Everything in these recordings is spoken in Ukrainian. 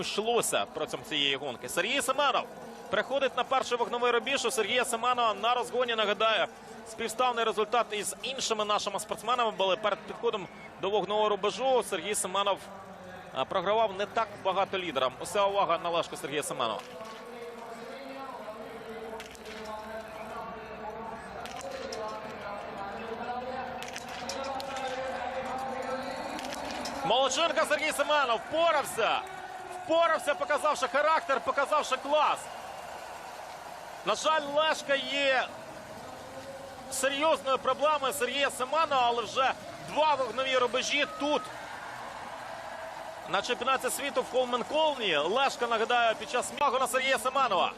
йшлося протягом цієї гонки. Сергій Семенов приходить на перший вогновий рубіж. У Сергія Семенова на розгоні нагадаю співставний результат із іншими нашими спортсменами були перед підходом до вогнового рубежу. Сергій Семенов програвав не так багато лідерам. Уся увага на лежку Сергія Семенова. Молодченко Сергій Семенов впорався. Впорався, показавши характер, показавши клас. На жаль, Лешка є серйозною проблемою Сергія Семенова, але вже два вогнові рубежі тут. На чемпіонаті світу в Холменколні Лешка нагадаю під час смягу на Сергія Семенова.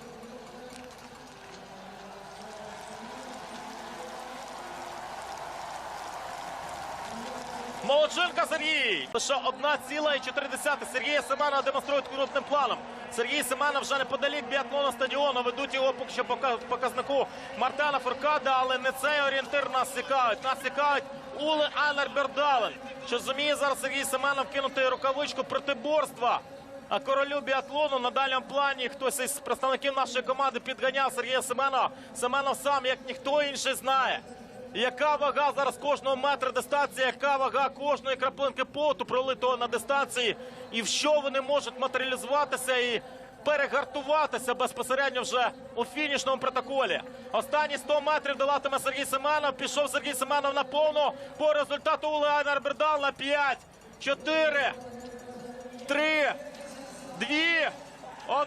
Молодченко Сергій. Лише 1,4 Сергія Семенова демонструють крупним планом. Сергій Семенов вже неподалік біатлону стадіону. Ведуть його поки що по показнику Мартена Фуркада, але не цей орієнтир нас цікавить. Нас цікавить Уле Айнер Бердален. Чи зуміє зараз Сергій Семенов кинути рукавичку протиборства? А королю біатлону на дальньому плані хтось із представників нашої команди підганяв Сергія Семенова. Семенов сам, як ніхто інший, знає. Яка вага зараз кожного метра дистанції, яка вага кожної краплинки поту пролитого на дистанції, і в що вони можуть матеріалізуватися і перегартуватися безпосередньо вже у фінішному протоколі. Останні 100 метрів долатиме Сергій Семенов. Пішов Сергій Семенов на повну по результату Улеайнер Бердал на 5, 4, 3, 2, 1.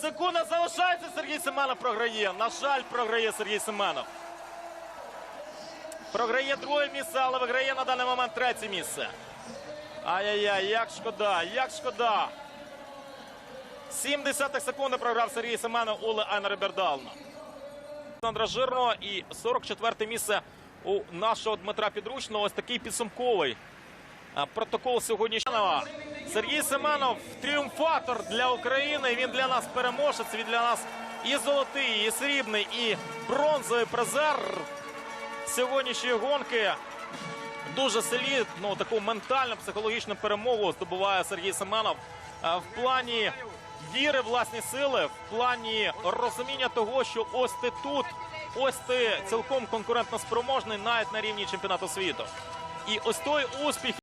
Секунда залишається. Сергій Семенов програє. На жаль, програє Сергій Семенов. Програє друге місце, але виграє на даний момент третє місце. Ай-яй-яй, як шкода, як шкода. 70 секунди програв Сергій Семенов Оле Айнер Бердална. Олександра Жирного і 44 місце у нашого Дмитра Підручного. Ось такий підсумковий протокол сьогоднішнього. Сергій Семенов тріумфатор для України. Він для нас переможець. Він для нас і золотий, і срібний, і бронзовий призер сьогоднішньої гонки. Дуже солідну таку ментальну психологічну перемогу здобуває Сергій Семенов е, в плані віри власні сили, в плані розуміння того, що ось ти тут, ось ти цілком конкурентно спроможний навіть на рівні чемпіонату світу. І ось той успіх.